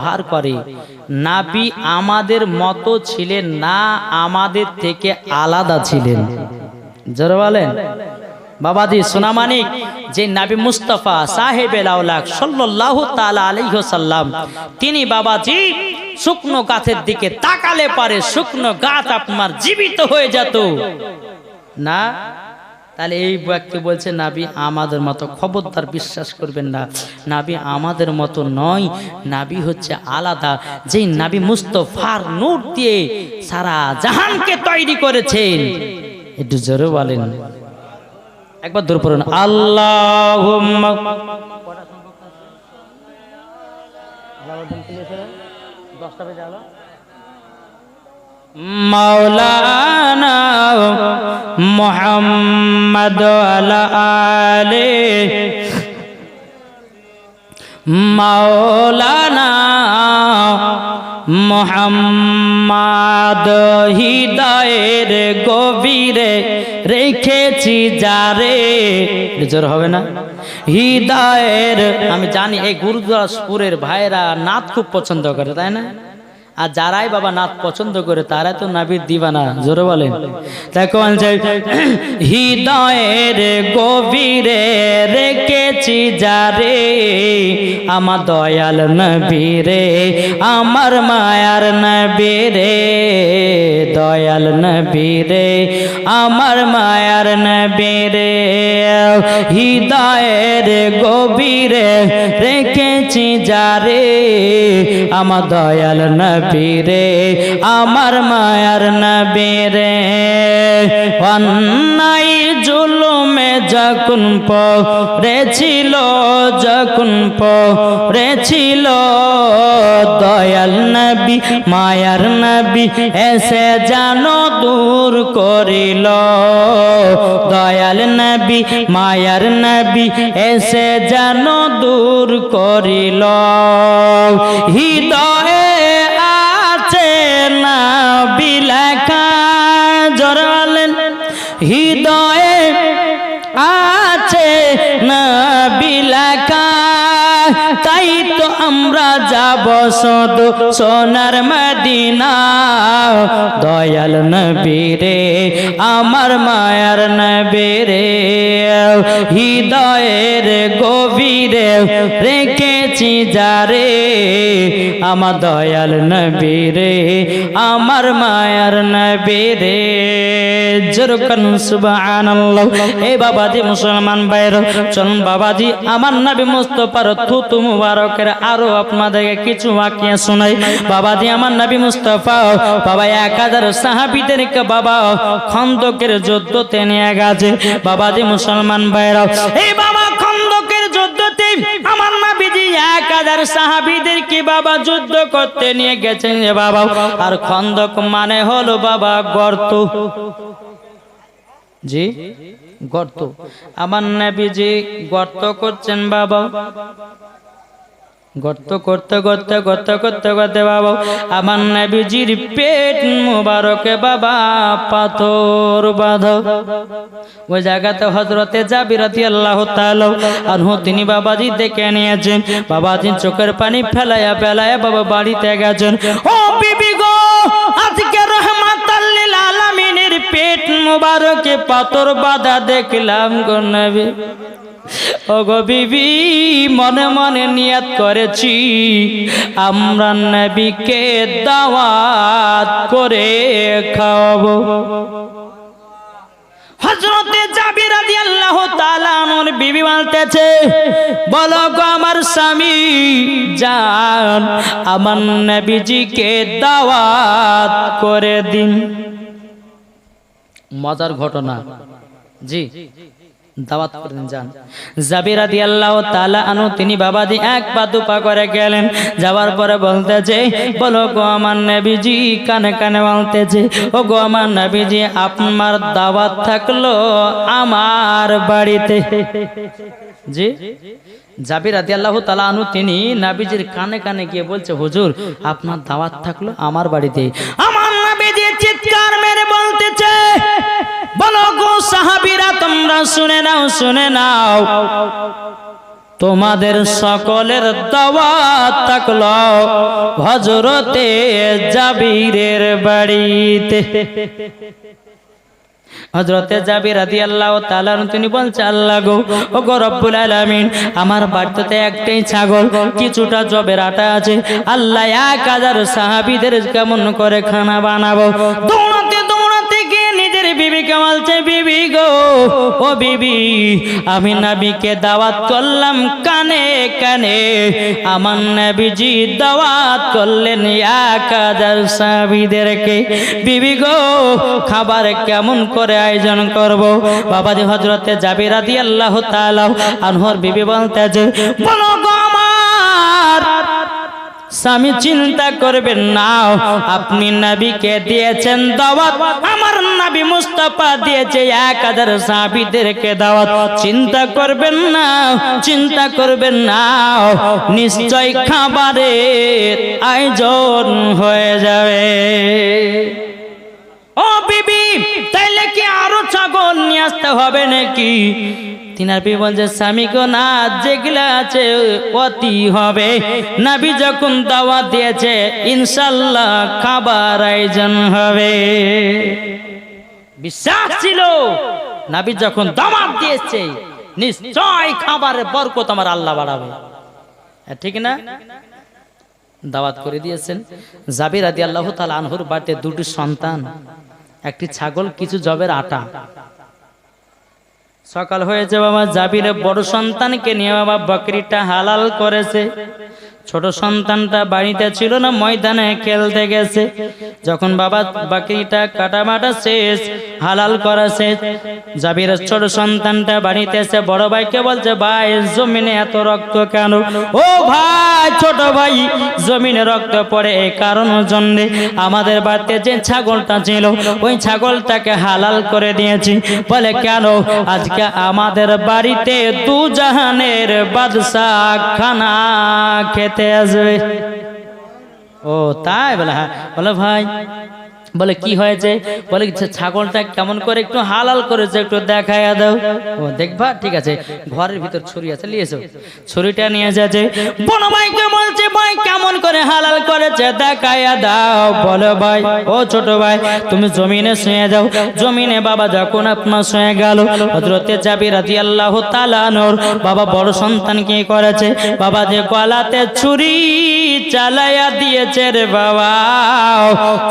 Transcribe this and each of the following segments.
ব্যবহার করে। নাবি আমাদের মতো ছিলেন না, আমাদের থেকে আলাদা ছিলেন। জোরে বলেন। বাবাজি সোনামানিক যে নাবি মুস্তফা সাহেব আলাইহি তিনি বাবাজি, শুকনো গাছের দিকে তাকালে পারে শুকনো গাছ আপনার জীবিত হয়ে যেত। না? তাহলে এই ব্যক্তি বলছে, নাবি আমাদের মতো খবরদার বিশ্বাস করবেন না। নাবি আমাদের মতো নয়, নাবি হচ্ছে আলাদা। যেই নাবি মুস্তফার নূর দিয়ে সারা জাহানকে তৈরি করেছেন। একটু জোরে বলেন। একবার দূর পড়ুন। আল্লাহ দশটা বেজে আলো মাওলানা মোহাম্মদ আলে মাওলানা মোহাম্মদ হৃদয়ের গভীরে রেখেছি যারে। জোর হবে না? হৃদয়ের, আমি জানি এই গুরুদাসপুরের ভাইরা নাচ খুব পছন্দ করে, তাই না? আর যারাই বাবা নাচ পছন্দ করে, তারা তো নাবির দিবানা, জোরে বলেন। দেখো হৃদয়ের গভীরে রেখেছি যারে আমার দয়াল নবীরে আমার মায়ার নবীরে দয়াল নবীরে আমার মায়ার নবীরে হৃদয়ের গভীরে রেখেছি যারে আমার দয়াল নবীরে, আমার মায়ার নবীরে। অন্যায় জুলুমে যখন পড়েছিল যখন পড়েছিল দয়াল নবী, মায়ার নবী এসে জানো দূর করিল। দয়াল নবী, মায়ার নবী এসে জানো দূর করিল। হৃদয়ে তাই তো আমরা যাব সদ সোনার মদিনা। দয়াল নবীরে আমার মায়ার নবীরে হৃদয়ের গভীরে রেখেছি যারে? আমার দয়াল নবীরে আমার মায়ার নবীরে জোরকান সুবহানাল্লাহ। এই বাবাজি মুসলমান ভাইর চলুন বাবাজি, আমার নবী মুস্তফার থুতু মুবারকের আরও আপনাদেরকে কিছু বাকিয়া শোনাই। বাবাজি, আমার নবী মুস্তফা, বাবা, এক হাজার সাহাবিদেরকে বাবা, খন্দকের যুদ্ধতে নিয়ে গেছে। বাবাজি মুসলমান ভাইরা এই বাবা বাবা যুদ্ধ করতে নিয়ে গেছেন বাবা। আর খন্দক মানে হলো বাবা গর্ত। জি? গর্ত। আমার নাবিজি গর্ত করছেন বাবা। গর্ত করতে করতে করতে করতে করতে বাবা। আমার নবীজির পেট মুবারকে বাবা, পাথর বাঁধ। ওই জায়গাতে হজরতে যাবি রাতি আল্লাহ আর তিনি বাবাজি দেখে নিয়েছেন। বাবাজি চোখের পানি ফেলাইয়া ফেলাইয়া বাবা বাড়িতে গেছেন। ও বিবি গো, আজকে রহমাত আলামিনের পেট মুবারকে পাথর বাঁধা দেখলাম গো নবী। ওগো বিবি, মনে মনে নিয়াত করেছি। আমরা নবীকে দাওয়াত করে খাওয়াবো। হজরতে জাবির রাদিয়াল্লাহু তাআলা আমার বিবি বলতেছে, বলো গো আমার স্বামী, জান, আমার নবীজিকে দাওয়াত করে দিন। মজার ঘটনা। জি। দাওয়াত করেন যান। জাবিরা দিয়াল্লাহ তালা আনু তিনি বাবা দি এক পা দুপা করে গেলেন। যাওয়ার পরে বলতেছে, বলো গো আমার নবীজি, কানে কানে বলতেছে ও গো আমার নবীজি, আপনার দাওয়াত থাকল আমার বাড়িতে। জি? জাবির রাদি আল্লাহ তালা আনু তিনি নাবিজির কানে কানে গিয়ে বলছে, হুজুর, আপনার দাওয়াত থাকল আমার বাড়িতে। আমার নাবিজি চিৎকার মেরে বলতেছে বলো গো সাহাবিরা, তোমরা শুনে নাও শুনে নাও। তোমাদের সকলের দাওয়াত থাকল হজরতে জাবিরের বাড়িতে। হজরতে জাবির রাদি আল্লাহ তাআলা তিনি বলছে, আল্লাহ গো ও গো রব্বুল আলামিন, আমার বাড়িতে একটাই ছাগল, কিছুটা জবের আটা আছে। আল্লাহ এক হাজার সাহাবিদের কেমন করে খানা বানাবো? নিজের বিবিকে বলছে বিবি গো। ও বিবি, আমি নবীকে দাওয়াত করলাম কানে কানে। আমার নবীজি দাওয়াত করলেন এক হাজার সাহাবীদেরকে। বিবি গো, খাবার কেমন করে আয়োজন করব? বাবাজি হজরতে যাবি রাদি আল্লাহ তাআলা আনহর বিবি বলতেছে, বলো গো আমার স্বামী চিন্তা করবেন না। আপনি নবীকে দিয়েছেন দাওয়াত। আমার নবী মুস্তাফা দিয়েছে এক হাজার সাহাবীদেরকে দাওয়াত। চিন্তা করবেন না, চিন্তা করবেন না। নিশ্চয় খাবারের আয়োজন হয়ে যাবে। ও বিবি, তাইলে কি আরও ছাগল নিয়ে আসতে হবে নাকি? তিনার বি বলছে, স্বামী গো, না, যেগুলা আছে অতি হবে। নাবি যখন দাওয়া দিয়েছে, ইনশাল্লাহ খাবার আয়োজন হবে। বিশ্বাস ছিল? নাবি যখন দাওয়াত দিয়েছে, নিশ্চয় খাবারের বরকত আমার আল্লাহ বাড়াবে। ঠিক না? দাওয়াত করে দিয়েছেন। জাবির আদি আল্লাহ তাল আনহুর বাড়িতে দুটি সন্তান, একটি ছাগল, কিছু জবের আটা। সকাল হয়েছে বাবা জাবির বড় সন্তানকে নিয়ে বাবা বকরিটা হালাল করেছে। ছোট সন্তানটা বাড়িতে ছিল না, ময়দানে খেলতে গেছে। যখন বাবা বাকরিটা কাটামাটা শেষ, হালাল করা শেষ জাবির ছোট সন্তানটা বাড়িতে এসে বড় ভাইকে বলছে, ভাই, জমিনে এত রক্ত কেন? ও ভাই, ছোট ভাই, জমিনে রক্ত পড়ে এই কারণ জন্যে আমাদের বাড়িতে যে ছাগলটা ছিল, ওই ছাগলটাকে হালাল করে দিয়েছি। বলে, কেন? আজকে আমাদের বাড়িতে দু জাহানের বাদশাহ খানা খেতে আসবে ও তাই বলে হ্যাঁ। বলে ভাই বলে, কি হয়েছে? বলে ছাগলটা কেমন করে একটু হালাল করেছে, একটু দেখাইয়া দাও। ও, দেখবা, ঠিক আছে, ঘরের ভিতর ছুরি আছে, নিয়েছো। ছুরিটা নিয়ে যাচ্ছে। বড় ভাইকে বলছে ভাই, কেমন করে হালাল করেছে, দেখাইয়া দাও। বলে, ভাই, ও ছোট ভাই, তুমি জমিনে শুয়ে যাও। জমিনে বাবা যখন আপনার শুয়ে গেল হজরতে যাবি রাজি আল্লাহ তালানোর বাবা বড় সন্তান কি করেছে? বাবা যে গলাতে ছুরি চালাইয়া দিয়েছে রে বাবা।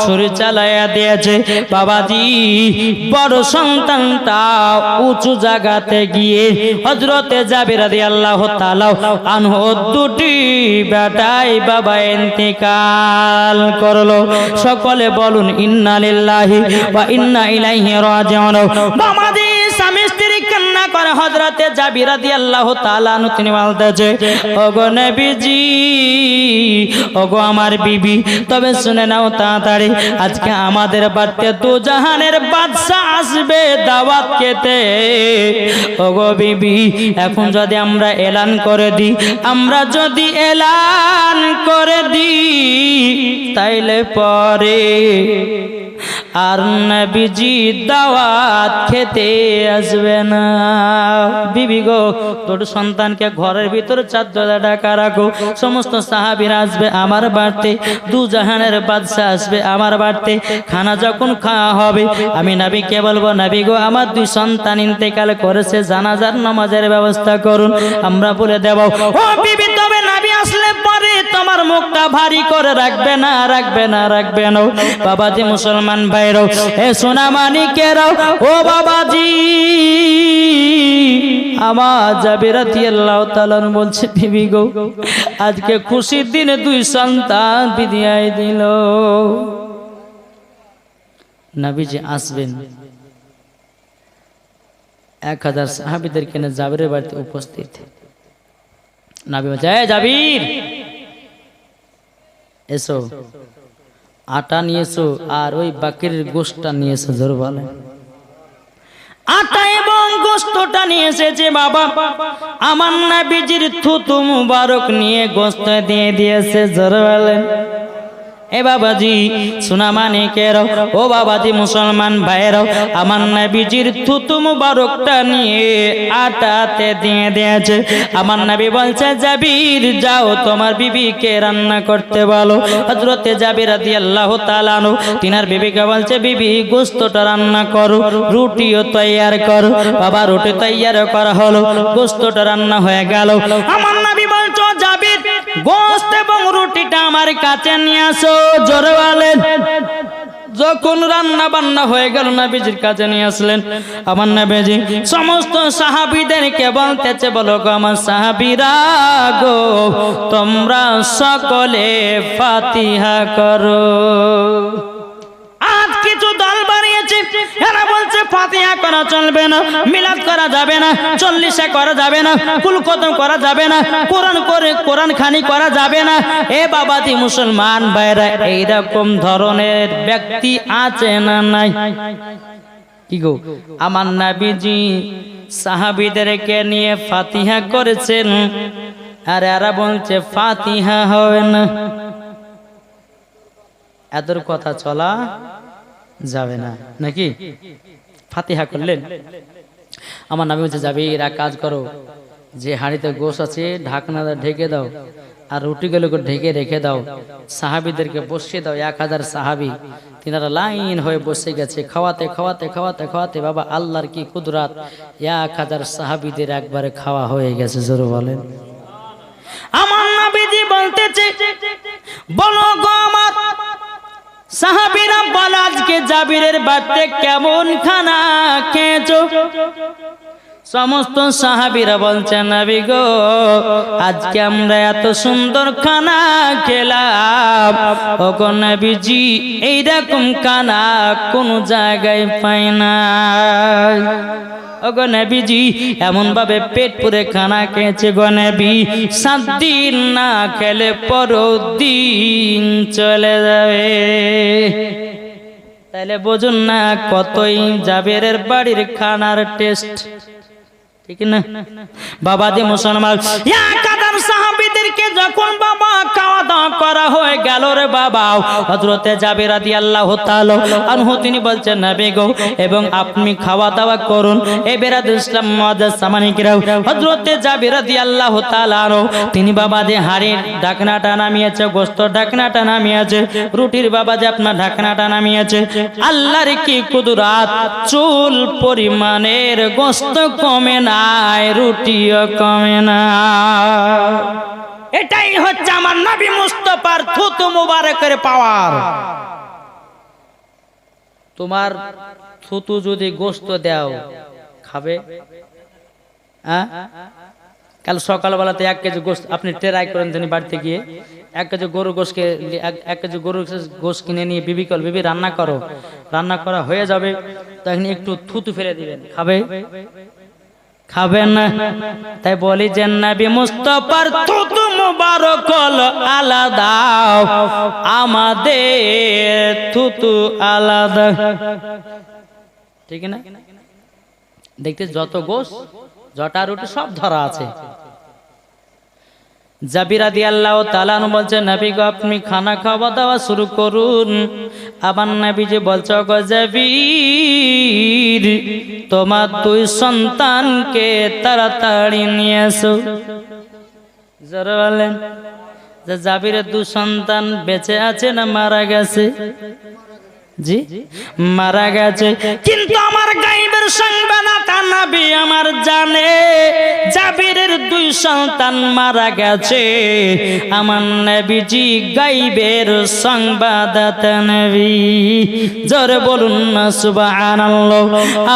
ছুরি চালাইয়া দিয়েছে। বাবাজি, বড় সন্তানটা উঁচু জায়গাতে গিয়ে হজরতে যাবে রাজি আল্লাহ তালাও আনহ দুটি বেটাই বাবা ইন্তেকাল করল। সকলে বলুন, ইন্না লিল্লাহি বা ইন্না ইলাইহি রাজিউন। বাবাজি স্ত্রী কান্না করে হজরতে যাবি রাজি আল্লাহ তালানু তিনি বলতেছে ওগো নবীজি, ওগো আমার বিবি, তবে শুনে নাও তাড়াতাড়ি, আজকে আমাদের বাড়িতে দু জাহানের বাদশাহ আসবে দাওয়াত খেতে। ওগো বিবি, এখন যদি আমরা এলান করে দিই, আমরা যদি এলান করে দিই, তাইলে পরে আর নবীজি দাওয়াত খেতে আসবে না। বিবি গো, তোর সন্তানকে ঘরের ভিতরে চাদ্দা ডাকা রাখো। সমস্ত সাহাবিরা আসবে আমার বাড়িতে, দু জাহানের বাদশা আসবে আমার বাড়িতে, খানা যখন খাওয়া হবে, আমি নাবিকে বলব, নাবি গো, আমার দুই সন্তান ইন্তেকাল করেছে, জানাজার নামাজের ব্যবস্থা করুন। আমরা বলে দেব, ও বিবি, তবে নাবি আসলে পরে তোমার মুখটা ভারী করে রাখবে না রাখবে না রাখবে না। বাবাজি মুসলমান ভাইরাও এ সোনা মানিকেরাও ও বাবাজি। আমার জাবিরাতি আল্লাহ তালান বলছে, বিবি গো, আজকে খুশির দিনে দুই সন্তান বিদিয়াই দিল। নবীজি আসবেন। এক হাজার সাহাবিদের কেনে জাবিরের বাড়িতে উপস্থিত। নাবি বলছে "এই জাবির এসো। আটা নিয়েছো আর ওই বাকির গোষ্ঠটা নিয়েছো, জোর বলে আটা এবং গোস্তটা নিয়ে এসেছে বাবা, আমার নাবিজির থুতু মুবারক নিয়ে গোস্ত দিয়ে দিয়েছে, জোর বলেন। এ বাবাজি, সোনা মানিকের ও বাবাজি, মুসলমান ভাইয়েরাও আমার নবীজির থুতু মুবারকটা নিয়ে আটাতে দিয়ে দিয়েছে। আমার নবী বলছে, জাবির, যাও, তোমার বিবিকে রান্না করতে বলো। হজরতে জাবির রাদিয়াল্লাহু তাআলা আনহু, তিনার বিবিকে বলছে, বিবি গোস্তটা রান্না করো, রুটিও তৈয়ার করো। বাবা, রুটি তৈয়ার করা হলো গোস্তটা রান্না হয়ে গেল। আমার গোস্ত এবং রুটিটা আমার কাছে নিয়ে আসো, জোরে বলেন। যখন রান্না বান্না হয়ে গেল, নবীজির কাছে নিয়ে আসলেন। আমার বেজি সমস্ত সাহাবিদেরকে বলতেছে, বলো গো আমার সাহাবিরা গো, তোমরা সকলে ফাতিহা করো। বাড়িয়েছে এরা বলছে, ফাতিহা করা চলবে না, মিলাদ করা যাবে না, চল্লিশে করা যাবে না কুল কদম করা যাবে না, কোরআন করে কোরআন খানি করা যাবে না। এ বাবাজি মুসলমান ভাইরা, এইরকম ধরনের ব্যক্তি আছে না নাই? কি গো? আমার নাবিজি সাহাবিদেরকে নিয়ে ফাতিহা করেছেন, আর এরা বলছে, ফাতিহা হবে না। এতর কথা চলা যাবে না। নাকি? ফাতিহা করলেন। আমার নামে হচ্ছে যাবে এরা কাজ করো। যে হাঁড়িতে গোস আছে, ঢাকনা ঢেকে দাও আর রুটিগুলোকে ঢেকে রেখে দাও। সাহাবিদেরকে বসিয়ে দাও, এক হাজার সাহাবি। তিনারা লাইন হয়ে বসে গেছে। খাওয়াতে খাওয়াতে খাওয়াতে খাওয়াতে, বাবা, আল্লাহর কি কুদরাত? এক হাজার সাহাবিদের একবারে খাওয়া হয়ে গেছে, জোর বলেন। আমার নাবিজি বলতেছে, বলো গো সাহাবিরা বল, আজকে জাবিরের বাড়িতে কেমন খানা খেয়েছো? সমস্ত সাহাবিরা বলছেন নবী গো, আজকে আমরা এত সুন্দর খানা খেলাম। ও গো নবীজি, এইরকম খানা কোনো জায়গায় পাই না ওগো নবীজি এমন ভাবে পেট পুরে খানা খেয়েছে গো নবী। সাত দিন না খেলে পরও দিন চলে যাবে। তাহলে বোঝুন না কতই জাবেরের বাড়ির খানার টেস্ট। ঠিক না? মুসলমান এক হাজার সাহাবীদেরকে যখন বাবা খাওয়া দাওয়া করা হয়ে গেল রে বাবা আনহু, তিনি বলছেন এবং আপনি খাওয়া দাওয়া করুন তিনি বাবা যে হাড়ির ঢাকনাটা নামিয়েছে, গোস্ত ঢাকনাটা নামিয়েছে, রুটির বাবা যে আপনার ঢাকনাটা নামিয়েছে। আল্লাহর কি কুদরাত? চুল পরিমাণের গোস্ত কমে নাই, রুটিও কমে না। এটাই হচ্ছে আমার নবী মুস্তফার থুতু মুবারকের পাওয়ার। তোমার থুতু যদি গোস্ত দাও, খাবে? হ্যাঁ? কাল সকালবেলাতে এক কেজি গোস্ত, আপনি ট্রাই করেন তিনি বাড়িতে গিয়ে, এক কেজি গরু গোশকে এক কেজি গরু গোশ কিনে নিয়ে বিবি কল, বিবি রান্না করো। রান্না করা হয়ে যাবে, তখন একটু থুতু ফেলে দিবেন। খাবে? খাবেন। তাই বলি যে নবী মুস্তফার থুতু মুবারক হলো আলাদা। আমাদের থুতু আলাদা। ঠিক না? দেখতে যত গোস জটা রুটি সব ধরা আছে। জাবিরা দিয়াল্লাহ তালান বলছে, নবী গো, আপনি খানা খাওয়া দাওয়া শুরু করুন। আবার নবী যে বলছে গো জাবির, তোমার দুই সন্তানকে তাড়াতাড়ি নিয়ে আসো জোরে বলেন, যে জাবিরের দু সন্তান বেঁচে আছে না মারা গেছে? জি? মারা গেছে। কিন্তু আমার গাইবের সংবাদ নবী আমার জানে জাবিরের দুই সন্তান মারা গেছে। আমার নবীজি গাইবের সংবাদদাতা নবী। জোরে বলুন না সুবহানাল্লাহ।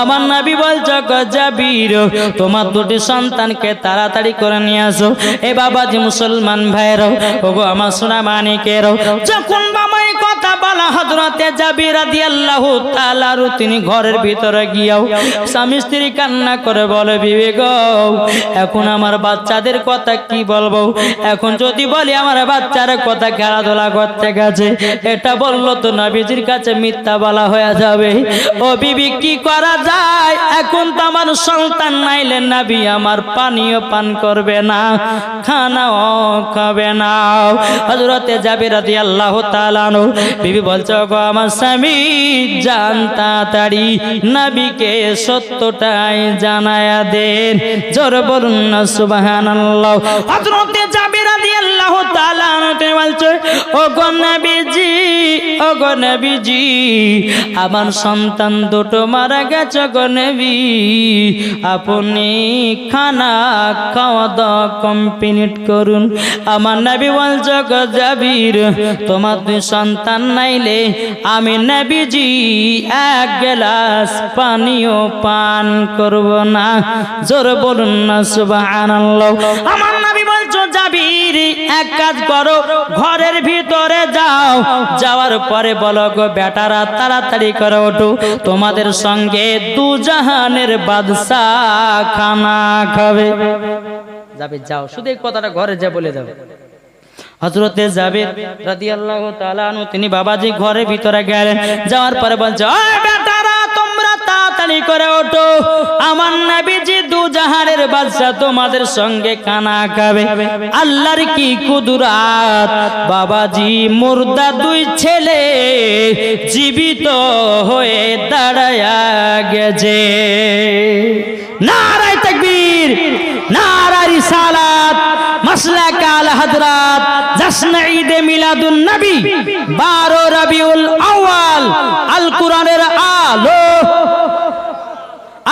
আমার নবী বলছে জাবির তোমার দুটি সন্তানকে তাড়াতাড়ি করে নিয়ে আসো। এ বাবাজি মুসলমান ভাইরাও ওগো আমার সোনা মানিকেরও যখন বাবা কথা বলা হজরতে যাবি রাদি আল্লাহ তালারু তিনি ঘরের ভিতরে গিয়াও স্বামী স্ত্রী কান্না করে বলে বিবেক এখন আমার বাচ্চাদের কথা কি বলব? এখন যদি বলি আমার বাচ্চার কথা খেলাধুলা করতে গেছে, এটা বলল তো নবীজির কাছে মিথ্যা বলা হয়ে যাবে। ও বিবি, কি করা যায়? এখন তো আমার সন্তান নাইলে নাবি, আমার পানীয় পান করবে না, খানাও খাবে না। হজরতে যাবি রাতি আল্লাহ তালানো বিবি বলছো গো আমার স্বামী, জান তাড়াতাড়ি। নাবিকে সত্যটাই জানায়া দেন। জোর বলুন না, সুবহানাল্লাহ। হযরতে জাবির রাদিয়াল্লাহু তাআলা আনতে বলছে ও গো নবীজি ও গো নবীজি, আমার সন্তান দুটো মারা গেছে গো নবী। আপনি খানা খাওয়া দাওয়া কমপ্লিট করুন। আমার নবী বলছে গো জাবির, তোমার দুই সন্তান নাইলে আমি নবীজি এক গ্লাস পানিও পান করব না। জোর বলুন না, সুবহানাল্লাহ। আমার নবী বলছো, জাবির, এক কাজ করো, ঘরের ভিতরে যাও। যাওয়ার পরে বলো গো, বেটারা, তাড়াতাড়ি করে ওঠো। তোমাদের সঙ্গে দু জাহানের বাদশাহ খানা খাবে। যাবে যাও, শুধু এই কথাটা ঘরে যা বলে দাও হজরতে জাবের রাদিয়াল্লাহু তাআলা আনহু, তিনি বাবাজি ঘরের ভিতরে গেলেন। যাওয়ার পরে বলছে তোমরা তাড়াতাড়ি করে আল্লাহর কি কুদরাত? বাবাজি মুর্দা দুই ছেলে জীবিত হয়ে দাঁড়ায় গেছে। নারায় তাকবীর, নারায় রিসালাত মাসলা কাল হজরত জশ্ন ঈদ মিলাদুন নবী, বারো রবিউল আউয়াল, আল কোরআনের আলো,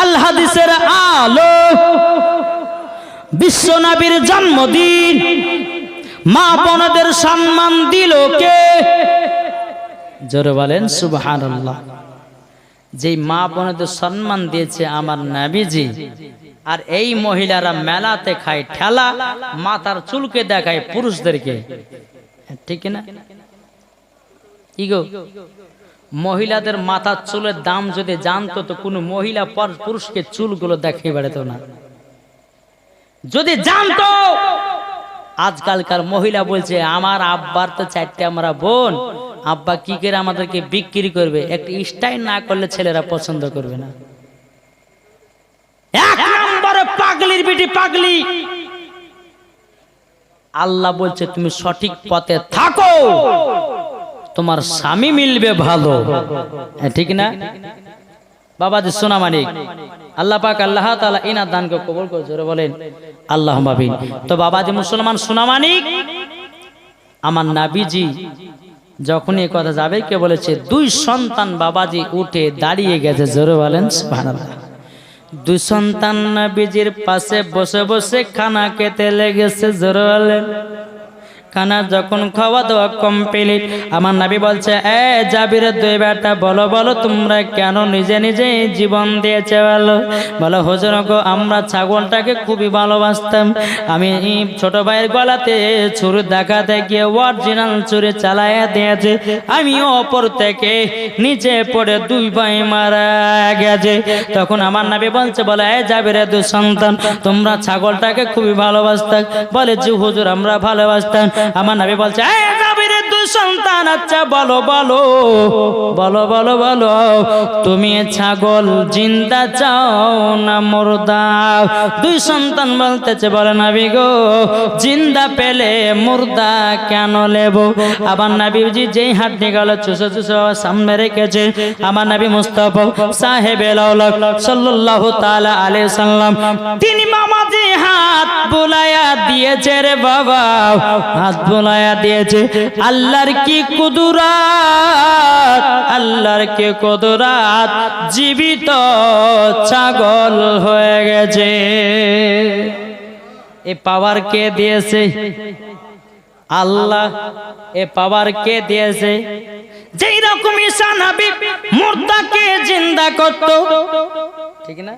আল হাদিসের আলো, বিশ্ব নবীর জন্মদিন, মা বোনদের সম্মান দিল কে? জোরে বলেন সুবহানাল্লাহ। যেই মা বোনদের সম্মান দিয়েছে আমার নাবিজি, আর এই মহিলারা মেলাতে খায় ঠেলা, মাথার চুলকে দেখায় পুরুষদেরকে। ঠিক না কি গো? মহিলাদের মাথার চুলের দাম যদি জানতো, তো কোনো মহিলা পর পুরুষকে চুলগুলো দেখিয়ে বেড়াতো না। যদি জানতো, আজকালকার মহিলা বলছে, আমার আব্বার তো চারটে আমরা বোন আব্বা কি করে আমাদেরকে বিক্রি করবে? একটা স্টাইল না করলে ছেলেরা পছন্দ করবে না। পাগলির বিটি পাগলি। আল্লাহ বলছে, তুমি সঠিক পথে থাকো। তোমার স্বামী মিলবে ভালো। ঠিক না? বাবাজি সোনা মানিক আল্লাহ পাক আল্লাহ তালা ইনার দানকে কবল করে বলেন আল্লাহ তো বাবাজি, মুসলমান সোনা মানিক আমার নাবিজি যখন এই কথা যাবে, কে বলেছে, দুই সন্তান বাবাজি উঠে দাঁড়িয়ে গেছে, জোরে বলেন দুই সন্তান পাশে বসে বসে খানা খেতে লেগেছে, জোরে বলেন। খানা যখন খাওয়া দাওয়া কমপ্লিট আমার নাবি বলছে, এ জাবির দুই বেটা, বলো বলো, তোমরা কেন নিজে নিজে জীবন দিয়েছে? বলো বলো, হুজুর, গো, আমরা ছাগলটাকে খুবই ভালোবাসতাম। আমি ছোট ভাইয়ের গলাতে ছুরি দেখাতে গিয়ে অরিজিনাল ছুরি চালাইয়া দিয়েছে। আমিও অপর থেকে নিচে পড়ে দুই ভাই মারা গেছে। তখন আমার নাবি বলছে, বলে, এ জাবির দুই সন্তান, তোমরা ছাগলটাকে খুবই ভালোবাসতাম। বলে যে হুজুর, আমরা ভালোবাসতাম। আমার নাবি বলছে সন্তান আচ্ছা বলো বলো বলো বলো বলো, তুমি ছাগল জিন্দা চাও না মুর্দা? দুই সন্তান বলতেছে, বলে নাবি গো, জিন্দা পেলে মুর্দা কেন লেব? আবার নাবিজি যেই হাঁটনি গেল, চুষো চুষো, সামনে রেখেছে। আমার নাবি মুস্তফ সাহেব সাল্লাল্লাহু তাআলা আলাইহি সাল্লাম, তিনি মামাজি হাত বুলায়া দিয়েছে রে বাবা। হাত বুলায়া দিয়েছে। আল্লাহর কি কুদরাত? আল্লাহর কি কুদরাত? জীবিত ছাগল হয়ে গেছে। এ পাওয়ার কে দিয়েছে? আল্লাহ এ পাওয়ার কে দিয়েছে? যেই রকম ঈসা নবী মুর্দাকে জিন্দা করত। ঠিক না?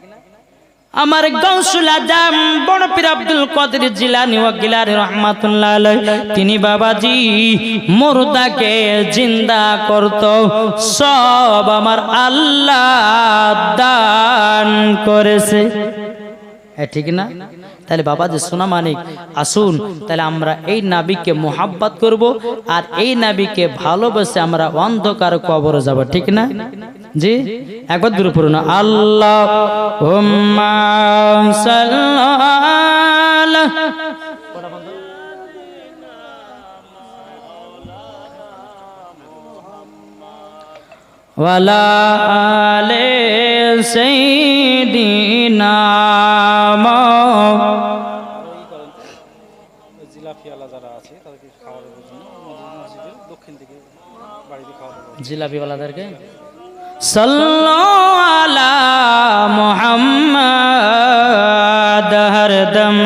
আমার গৌসুল আজম বড় পীর আব্দুল কাদের জিলানি ও গিলানি রহমাতুল্লাহ তিনি বাবাজি, মুর্দাকে জিন্দা করত। সব আমার আল্লাহ দান করেছে। হ্যাঁ ঠিক না? তাহলে বাবা যে সোনা মানিক, আসুন, তাহলে আমরা এই নাবিকে মোহাব্বত করব, আর এই নাবিকে ভালোবেসে আমরা অন্ধকার কবরে যাব, ঠিক না? জি? একবার দূরে পড়ুন। আল্লাহ ওয়ালা আলে সেইদিনা জিলাপিওয়ালা যারা আছে তাদেরকে খাওয়ানোর জন্য দক্ষিণ দিকে বাড়িতে খাওয়ানো জিলাপিওয়ালাদেরকে? সাল্লু আলা মোহাম্মদ হরদম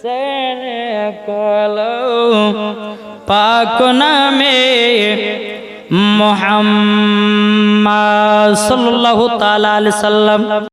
সেনে কলো পাক নামে মোহাম্মদ সাল্লাল্লাহু তাআলা আলাইহি সাল্লাম।